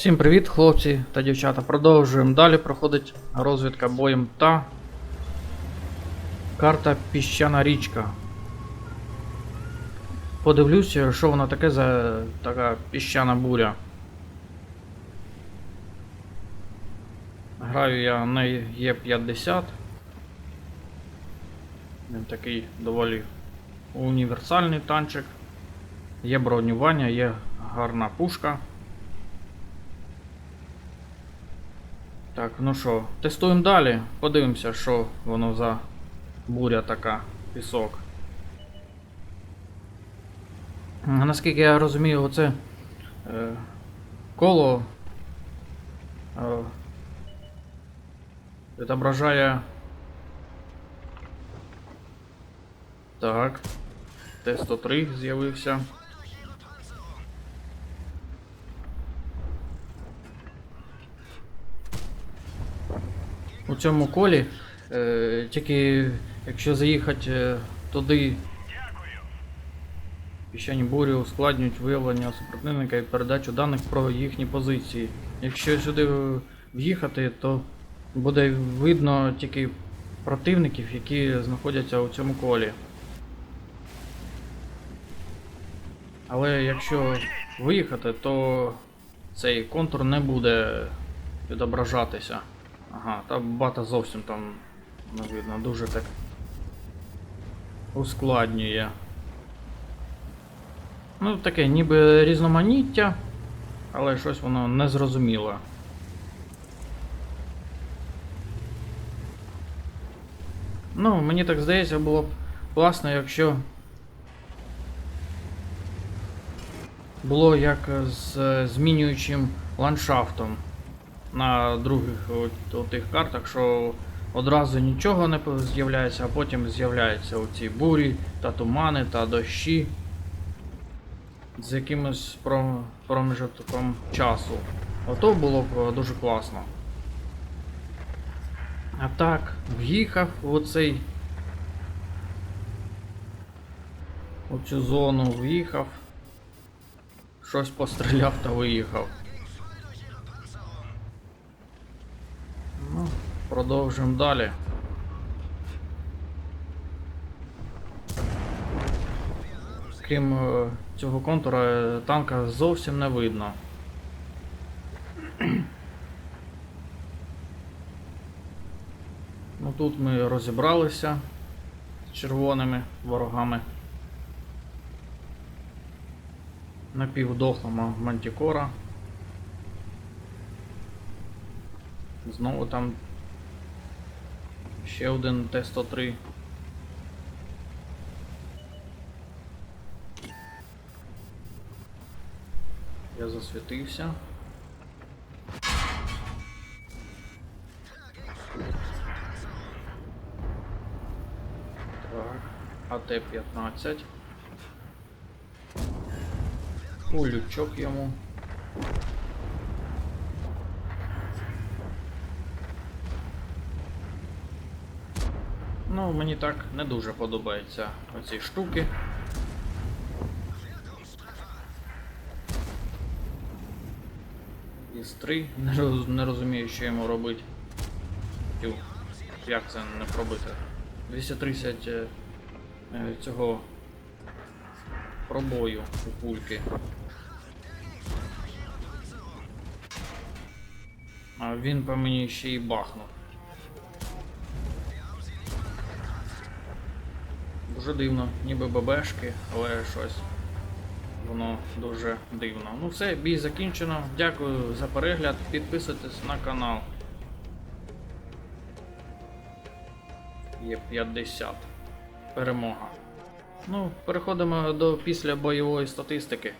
Всім привіт, хлопці та дівчата. Продовжуємо далі проходить розвідка боєм та карта Піщана річка. Подивлюся, що воно таке за така піщана буря. Граю я на Е50. Він такий доволі універсальний танчик. Є бронювання, є гарна пушка. Так, ну що, тестуємо далі. Подивимося, що воно за буря така, пісок. Наскільки я розумію, оце е, коло е, відображає. Так. Т-103 з'явився. У цьому колі. Е, тільки якщо заїхати е, туди, піщані бурі ускладнюють виявлення супротивника і передачу даних про їхні позиції. Якщо сюди е, в'їхати, то буде видно тільки противників, які знаходяться у цьому колі. Але якщо виїхати, то цей контур не буде відображатися. Ага, та бата зовсім там видно, дуже так ускладнює. Ну, таке ніби різноманіття, але щось воно незрозуміле. Ну, мені так здається, було б класно, якщо було як з е, змінюючим ландшафтом на других тих картах, що одразу нічого не з'являється, а потім з'являються оці бурі та тумани та дощі з якимось про- проміжком часу. Ото було б е, дуже класно. А так, в'їхав в оцей. У цю зону в'їхав. Щось постріляв та виїхав. Ну, продовжимо далі. Крім е, цього контура, е, танка зовсім не видно. Ну тут ми розібралися з червоними ворогами. Напівдохлого мантікора. Знову там ще один Т-103. Я засвітився. Так, АТ-15. Улючок йому. Ну, мені так не дуже подобаються оці штуки. Іс-3, не, роз, не розумію, що йому робити. Тю, як це не пробити? 230 е, е, цього пробою у пульки. А він по мені ще й бахнув. Дуже дивно, ніби ББшки, але щось воно дуже дивно. Ну все, бій закінчено. Дякую за перегляд. Підписуйтесь на канал. Є 50. Перемога. Ну, переходимо до після бойової статистики.